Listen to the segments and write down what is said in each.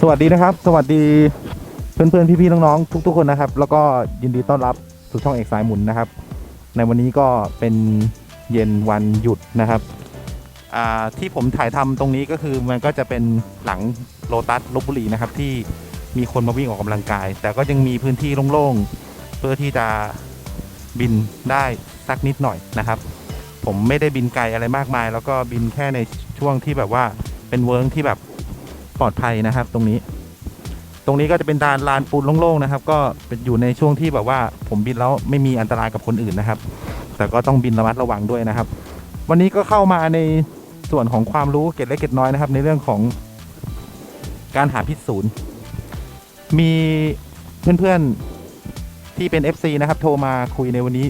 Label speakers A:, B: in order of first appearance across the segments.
A: สวัสดีนะครับ สวัสดีเพื่อนๆพี่ๆน้องๆทุก ๆ คนนะครับ แล้วก็ยินดีต้อนรับสู่ช่องเอกสายหมุนนะครับ ในวันนี้ก็เป็นเย็นวันหยุดนะครับที่ผมถ่ายทำตรงนี้ก็คือมันก็จะเป็นหลังโลตัสลบบุรีนะครับ ที่มีคนมาวิ่งออกกำลังกาย แต่ก็ยังมีพื้นที่โล่งๆเพื่อที่จะบินได้สักนิดหน่อยนะครับ ผมไม่ได้บินไกลอะไรมากมาย แล้วก็บินแค่ในช่วงที่แบบว่าเป็นเวิร์กที่แบบ ปลอดภัยนะครับ ตรงนี้ ตรงนี้ก็จะเป็นดานลานปูนโล่งๆนะครับ ก็เป็นอยู่ในช่วงที่แบบว่า ผมบินแล้วไม่มีอันตรายกับคนอื่นนะครับ แต่ก็ต้องบินระมัดระวังด้วยนะครับ วันนี้ก็เข้ามาในส่วนของความรู้เกร็ดเล็กเกร็ดน้อยนะครับ ในเรื่องของการหาพิษศูนย์ มีเพื่อนๆที่เป็น FC นะครับ โทรมาคุยในวันนี้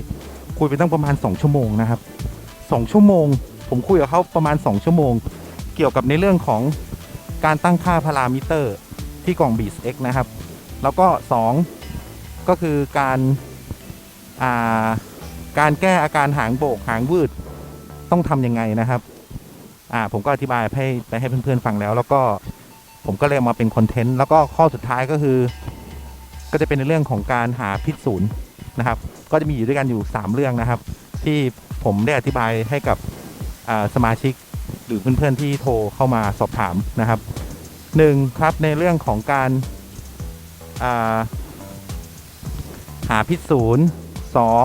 A: คุยไปตั้งประมาณ 2 ชั่วโมงนะครับ 2 ชั่วโมง ผมคุยกับเขาประมาณ 2 ชั่วโมง เกี่ยวกับในเรื่องของ การตั้งค่าพารามิเตอร์ที่กล่อง b e a t X นะครับ แล้วก็ 2 ก็คือการาการแก้อาการหางโบกหางวืดต้องทำยังไงนะครับผมก็อธิบายให้ไปให้เพื่อนๆฟังแล้ว แล้วก็ผมก็เลยมาเป็นคอนเทนต์แล้วก็ข้อสุดท้ายก็คือ ก็จะเป็นในเรื่องของการหาพิษศูนย์นะครับ ก็จะมีอยู่ด้วยกันอยู่ 3 เรื่องนะครับ ที่ผมได้อธิบายให้กับสมาชิก หรือเพื่อนๆที่โทรเข้ามาสอบถามนะครับหนึ่งครับในเรื่องของการาหาพิษศูนย์สอง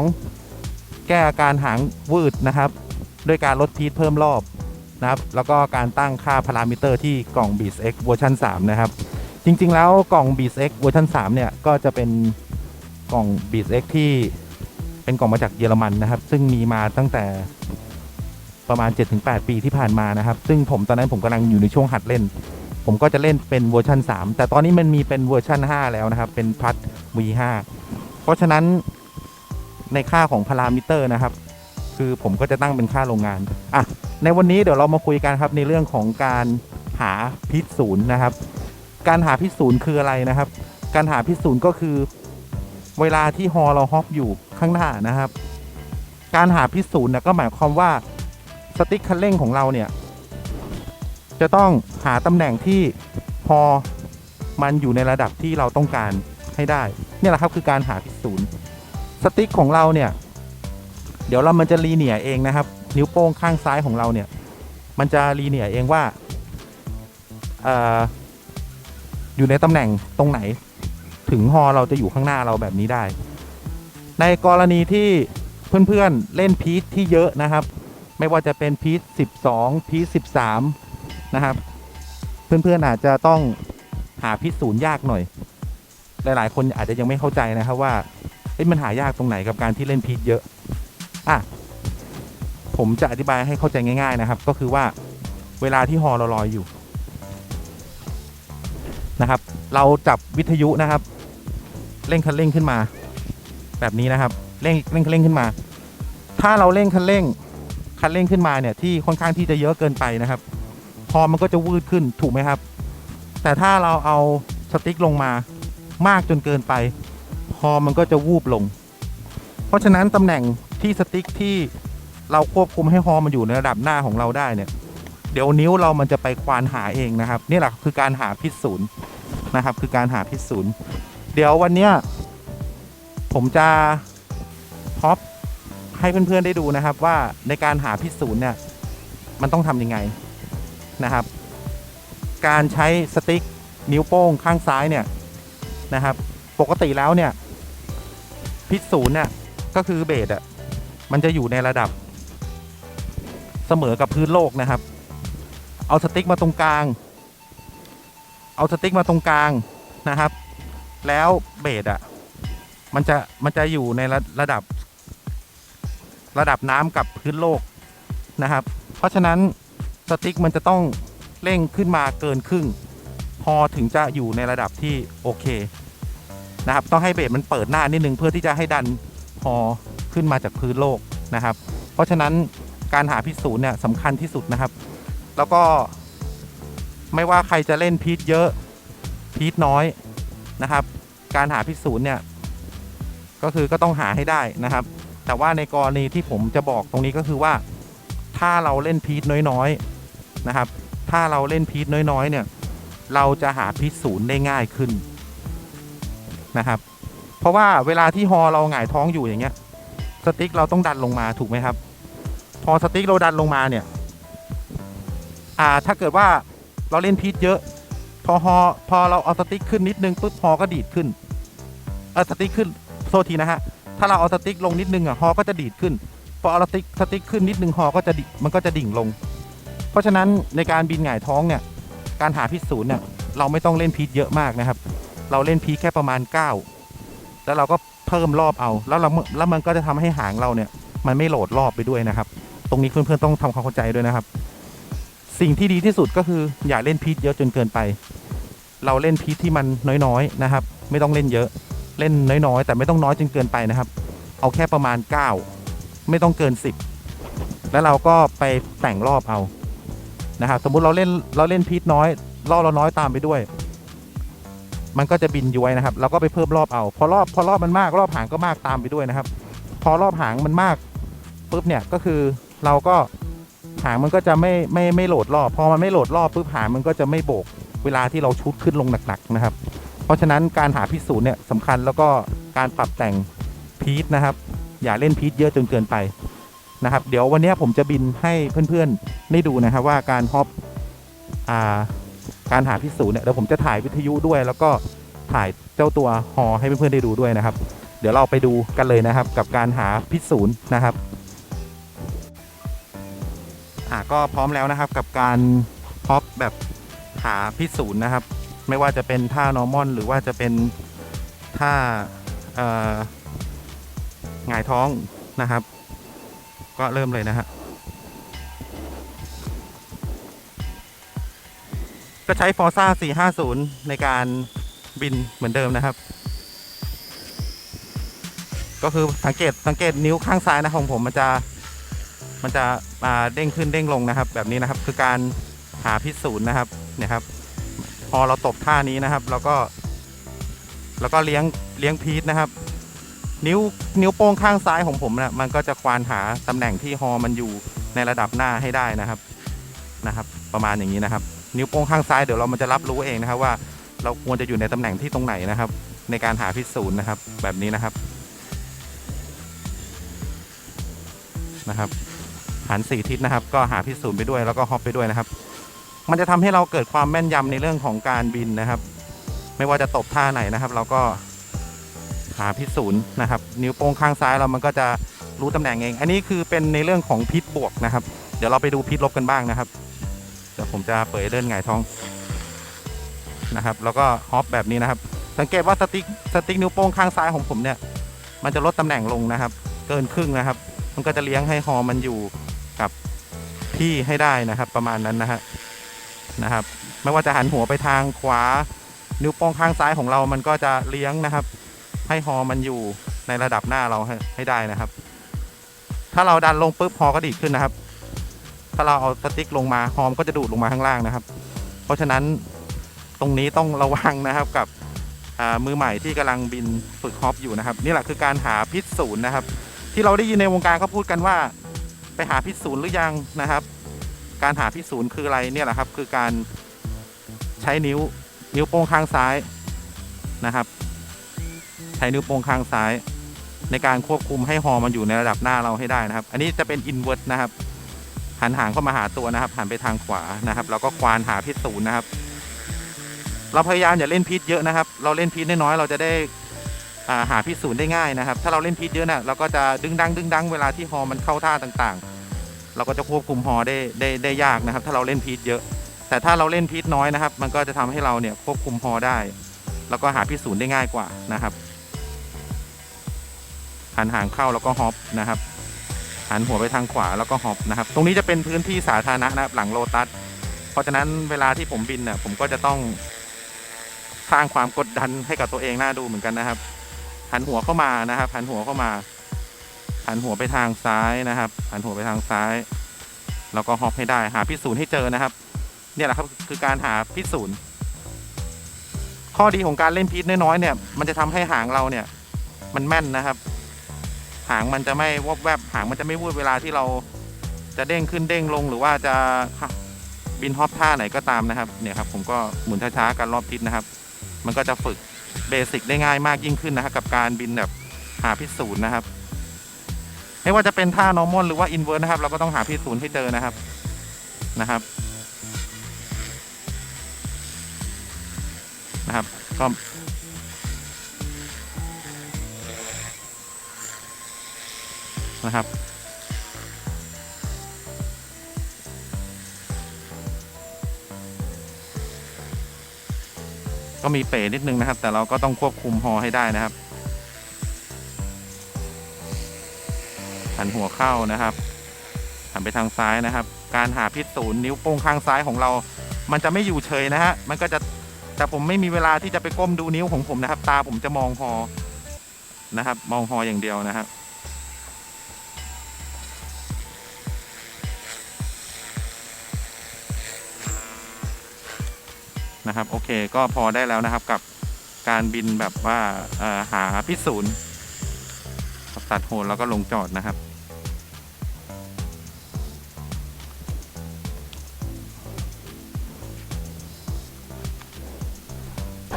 A: แก้อาการหางวืดนะครับ ด้วยการลดพีทเพิ่มรอบนะครับ แล้วก็การตั้งค่าพารามิเตอร์ที่กล่อง b e a t X เวอร์ชัน3นะครับ จริง ๆ แล้วกล่อง b e a t X เวอร์ชัน3เนี่ย ก็จะเป็นกล่อง b e a t X ที่เป็นกล่องมาจากเยอรมันนะครับ ซึ่งมีมาตั้งแต่ ประมาณ 7-8 ปีที่ผ่านมานะครับ ซึ่งผมตอนนั้นผมกำลังอยู่ในช่วงหัดเล่น ผมก็จะเล่นเป็นเวอร์ชัน3 แต่ตอนนี้มันมีเป็นเวอร์ชัน5 แล้วนะครับ เป็นพัด V5 เพราะฉะนั้นในค่าของพารามิเตอร์นะครับ คือผมก็จะตั้งเป็นค่าโรงงานอะในวันนี้เดี๋ยวเรามาคุยกันครับในเรื่องของการหาพิษศูนย์นะครับ การหาพิษศูนย์คืออะไรนะครับ การหาพิษศูนย์ก็คือ เวลาที่ฮอเราฮอปอยู่ข้างหน้านะครับ การหาพิษศูนย์นี่ยก็หมายความว่า ติ๊กคันเร่งของเราเนี่ย จะต้องหาตำแหน่งที่พอมันอยู่ในระดับที่เราต้องการให้ได้ เนี่ยแหละครับคือการหาพิศูนย์สติ๊กของเราเนี่ย เดี๋ยวเรามันจะรีเนียร์เองนะครับ นิ้วโป้งข้างซ้ายของเราเนี่ย มันจะรีเนียร์เองว่าออยู่ในตำแหน่งตรงไหน ถึงฮอเราจะอยู่ข้างหน้าเราแบบนี้ได้ ในกรณีที่เพื่อนๆเล่นพีทที่เยอะนะครับ ไม่ว่าจะเป็นพีท12 พีท13 นะครับ เพื่อนๆอาจจะต้องหาพิษศูนย์ยากหน่อย หลายๆ คนอาจจะยังไม่เข้าใจนะครับว่ามันหายากตรงไหนกับการที่เล่นพีทเยอะอะผมจะอธิบายให้เข้าใจง่าย ๆ นะครับ ก็คือว่าเวลาที่ฮอเราลอยอยู่นะครับ เราจับวิทยุนะครับ เร่งคันเร่งขึ้นมา แบบนี้นะครับ เร่งเร่งคันเร่งขึ้นมา ถ้าเราเร่งคันเร่ง คันเร่งขึ้นมาเนี่ยที่ค่อนข้างที่จะเยอะเกินไปนะครับ พอมันก็จะวืดขึ้นถูกไหมครับ แต่ถ้าเราเอาสติ๊กลงมามากจนเกินไป พอมันก็จะวูบลง เพราะฉะนั้นตำแหน่งที่สติ๊กที่เราควบคุมให้ฮอมันอยู่ในระดับหน้าของเราได้เนี่ย เดี๋ยวนิ้วเรามันจะไปควานหาเองนะครับ นี่แหละคือการหาพิษศูนย์นะครับ คือการหาพิษศูนย์เดี๋ยววันเนี้ยผมจะพ็อป ให้เพื่อนๆได้ดูนะครับว่าในการหาพิษศูนย์เนี่ยมันต้องทำยังไงนะครับ การใช้สติ๊กนิ้วโป้งข้างซ้ายเนี่ยนะครับ ปกติแล้วเนี่ยพิษศูนย์เนี่ยก็คือเบสอะมันจะอยู่ในระดับ เสมอกับพื้นโลกนะครับ เอาสติ๊กมาตรงกลาง เอาสติ๊กมาตรงกลางนะครับ แล้วเบสอะมันจะมันจะอยู่ในระระดับ ระดับน้ำกับพื้นโลกนะครับ เพราะฉะนั้นสติ๊กมันจะต้องเร่งขึ้นมาเกินครึ่ง พอถึงจะอยู่ในระดับที่โอเคนะครับ ต้องให้เบสมันเปิดหน้านิดนึงเพื่อที่จะให้ดันพอขึ้นมาจากพื้นโลกนะครับ เพราะฉะนั้นการหาพิษศูนย์เนี่ยสำคัญที่สุดนะครับ แล้วก็ไม่ว่าใครจะเล่นพีทเยอะพีทน้อยนะครับ การหาพิษศูนย์เนี่ยก็คือก็ต้องหาให้ได้นะครับ แต่ว่าในกรณีที่ผมจะบอกตรงนี้ก็คือว่า ถ้าเราเล่นพีทน้อยๆนะครับ ถ้าเราเล่นพีทน้อยๆ เนี่ย เราจะหาพิษศูนย์ได้ง่ายขึ้นนะครับ เพราะว่าเวลาที่ฮอเราหงายท้องอยู่อย่างเงี้ย สติ๊กเราต้องดันลงมาถูกไหมครับ พอสติ๊กเราดันลงมาเนี่ย อ่าถ้าเกิดว่าเราเล่นพีทเยอะ พอฮอพอเราเอาสติ๊กขึ้นนิดนึงปุ๊บฮอก็ดีดขึ้น เออสติ๊กขึ้นโทษทีนะฮะ ถ้าเราเอาสติ๊กลงนิดนึงอะฮอก็จะดีดขึ้นพอเอาสติ๊กสติ๊กขึ้นนิดนึงฮอก็จะมันก็จะดิ่งลง เพราะฉะนั้นในการบินหงายท้องเนี่ยการหาพิษศูนย์เนี่ยเราไม่ต้องเล่นพีทเยอะมากนะครับ เราเล่นพีทแค่ประมาณ 9 แล้วเราก็เพิ่มรอบเอา แล้วเราแล้วมันก็จะทำให้หางเราเนี่ย มันไม่โหลดรอบไปด้วยนะครับ ตรงนี้เพื่อนๆต้องทำความเข้าใจด้วยนะครับ สิ่งที่ดีที่สุดก็คืออย่าเล่นพีทเยอะจนเกินไป เราเล่นพีทที่มันน้อยๆนะครับ ไม่ต้องเล่นเยอะ เล่นน้อยๆ แต่ไม่ต้องน้อยจนเกินไปนะครับ เอาแค่ประมาณ 9 ไม่ต้องเกิน 10 แล้วเราก็ไปแต่งรอบเอานะครับสมมุติเราเล่นเราเล่นพีทน้อยรอบเราน้อยตามไปด้วย มันก็จะบินย้วยนะครับเราก็ไปเพิ่มรอบเอา พอรอบพอรอบมันมากรอบหางก็มากตามไปด้วยนะครับ พอรอบหางมันมากปุ๊บเนี่ยก็คือเราก็หางมันก็จะไม่ไม่ไม่โหลดรอบ พอมันไม่โหลดรอบปุ๊บหางมันก็จะไม่โบก เวลาที่เราชุดขึ้นลงหนักๆนะครับ ราะฉะนั้นการหาพิษศูนย์เนี่ยสำคัญแล้วก็การปรับแต่งพีทนะครับ อย่าเล่นพีทเยอะจนเกินไปนะครับ เดี๋ยววันนี้ผมจะบินให้เพื่อนๆได้ดูนะครับว่าการฮอปอ่าการหาพิษศูนย์เนี่ยเดี๋ยวผมจะถ่ายวิทยุด้วย แล้วก็ถ่ายเจ้าตัวฮอให้เพื่อนๆได้ดูด้วยนะครับ เดี๋ยวเราไปดูกันเลยนะครับ กับการหาพิษศูนย์นะครับอ่าก็พร้อมแล้วนะครับกับการฮอปแบบหาพิษศูนย์นะครับ ไม่ว่าจะเป็นท่านอร์มอนหรือว่าจะเป็นท่าอ่อหงายท้องนะครับ ก็เริ่มเลยนะฮะก็ใช้ Forza 450 ในการบินเหมือนเดิมนะครับ ก็คือสังเกตสังเกตนิ้วข้างซ้ายนะของผมมันจะมันจะเด้งขึ้นเด้งลงนะครับ แบบนี้นะครับคือการหาพิษศูนย์นะครับเนี่ยครับ พอเราตบท่านี้นะครับแล้วก็แล้วก็เลี้ยงเลี้ยงพีทนะครับ นิ้วนิ้วโป้งข้างซ้ายของผมนะมันก็จะควานหาตำแหน่งที่ฮอมันอยู่ในระดับหน้าให้ได้นะครับนะครับ ประมาณอย่างนี้นะครับ นิ้วโป้งข้างซ้ายเดี๋ยวเรามันจะรับรู้เองนะครับว่า เราควรจะอยู่ในตำแหน่งที่ตรงไหนนะครับ ในการหาพิษศูนย์นะครับ แบบนี้นะครับนะครับหันสี่ทิศนะครับ ก็หาพิษศูนย์ไปด้วยแล้วก็ฮอปไปด้วยนะครับ มันจะทำให้เราเกิดความแม่นยำในเรื่องของการบินนะครับ ไม่ว่าจะตบท่าไหนนะครับ เราก็หาพิษศูนย์นะครับ นิ้วโป้งข้างซ้ายเรามันก็จะรู้ตำแหน่งเอง อันนี้คือเป็นในเรื่องของพิษบวกนะครับ เดี๋ยวเราไปดูพิษลบกันบ้างนะครับเดี๋ยวผมจะเปิดเลื่อนหงท้องนะครับ แล้วก็ฮอปแบบนี้นะครับ สังเกตว่าสติ๊กสติ๊กนิ้วโป้งข้างซ้ายของผมเนี่ย มันจะลดตำแหน่งลงนะครับ เกินครึ่งนะครับ มันก็จะเลี้ยงให้ฮอมันอยู่กับที่ให้ได้นะครับ ประมาณนั้นนะฮะ นะครับ ไม่ว่าจะหันหัวไปทางขวา นิ้วโป้งข้างซ้ายของเรามันก็จะเลี้ยงนะครับ ให้ฮอมันอยู่ในระดับหน้าเราให้ให้ได้นะครับ ถ้าเราดันลงปุ๊บฮอก็ดีขึ้นนะครับ ถ้าเราเอาสติ๊กลงมาฮอมก็จะดูดลงมาข้างล่างนะครับ เพราะฉะนั้นตรงนี้ต้องระวังนะครับกับมือใหม่ที่กำลังบินฝึกฮอปอยู่นะครับ นี่แหละคือการหาพิษศูนย์นะครับ ที่เราได้ยินในวงการเขาพูดกันว่า ไปหาพิษศูนย์หรือยังนะครับ การหาพิศูนย์คืออะไรเนี่ยแหละครับ คือการใช้นิ้วนิ้วโป้งข้างซ้ายนะครับ ใช้นิ้วโป้งข้างซ้าย ในการควบคุมให้ฮอมันอยู่ในระดับหน้าเราให้ได้นะครับ อันนี้จะเป็นอินเวอร์ตนะครับ หันหางเข้ามาหาตัวนะครับ หันไปทางขวานะครับ แล้วก็ควานหาพิษศูนย์นะครับ เราพยายามอย่าเล่นพิษเยอะนะครับ เราเล่นพิษน้อยๆเราจะได้าหาพิษศูนย์ได้ง่ายนะครับ ถ้าเราเล่นพิษเยอะนะเราก็จะดึงดังดึงดังเวลาที่ฮอมันเข้าท่าต่างๆ เราก็จะควบคุมฮอได้ได้ได้ยากนะครับ ถ้าเราเล่นพีทเยอะ แต่ถ้าเราเล่นพีทน้อยนะครับ มันก็จะทำให้เราเนี่ยควบคุมฮอได้ แล้วก็หาพิษศูนย์ได้ง่ายกว่านะครับหันหางเข้าแล้วก็ฮอปนะครับหันหัวไปทางขวาแล้วก็ฮอปนะครับ ตรงนี้จะเป็นพื้นที่สาธารณะนะครับหลังโลตัสเพราะฉะนั้นเวลาที่ผมบินเนี่ยผมก็จะต้องสร้างความกดดันให้กับตัวเองหน่าดูเหมือนกันนะครับ หันหัวเข้ามานะครับหันหัวเข้ามา หันหัวไปทางซ้ายนะครับ หันหัวไปทางซ้าย แล้วก็ฮอปให้ได้หาพิษศูนย์ให้เจอนะครับ เนี่ยแหละครับคือการหาพิษศูนย์ข้อดีของการเล่นพิษน้อยๆเนี่ย มันจะทำให้หางเราเนี่ย มันแม่นนะครับ หางมันจะไม่วบแวบหางมันจะไม่วูดเวลาที่เราจะเด้งขึ้นเด้งลงหรือว่าจะบินฮอปท่าไหนก็ตามนะครับ เนี่ยครับผมก็หมุนช้าๆกันรอบทิศนะครับ มันก็จะฝึกเบสิกได้ง่ายมากยิ่งขึ้นนะครับ กับการบินแบบหาพิสูจน์นะครับ ไม่ว่าจะเป็นท่า normal หรือว่า invert นะครับ เราก็ต้องหาพิสูจน์ให้เจอนะครับนะครับนะครับก็นะครับก็มีเป๋นิดนึงนะครับ แต่เราก็ต้องควบคุมฮอให้ได้นะครับ หันหัวเข้านะครับ หันไปทางซ้ายนะครับ การหาพิษศูนย์นิ้วโป้งข้างซ้ายของเรา มันจะไม่อยู่เฉยนะฮะมันก็จะแต่ผมไม่มีเวลาที่จะไปก้มดูนิ้วของผมนะครับ ตาผมจะมองฮอนะครับ มองฮออย่างเดียวนะครับนะครับโอเคก็พอได้แล้วนะครับกับการบินแบบว่าเอ่อหาพิสูจน์ตัดโหนแล้วก็ลงจอดนะครับ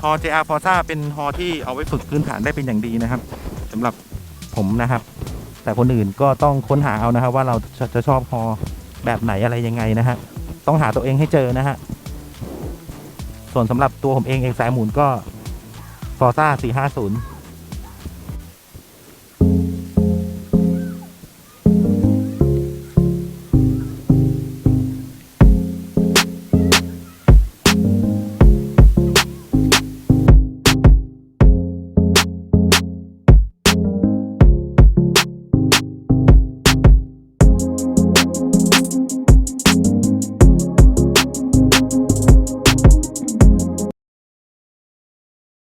A: ฮอ JR Forza เป็นฮอที่เอาไว้ฝึกพื้นฐานได้เป็นอย่างดีนะครับสำหรับผมนะครับ แต่คนอื่นก็ต้องค้นหาเอานะครับ ว่าเราจะจะชอบฮอแบบไหนอะไรยังไงนะฮะต้องหาตัวเองให้เจอนะฮะส่วนสำหรับตัวผมเองเองสายหมุนก็ Forza 450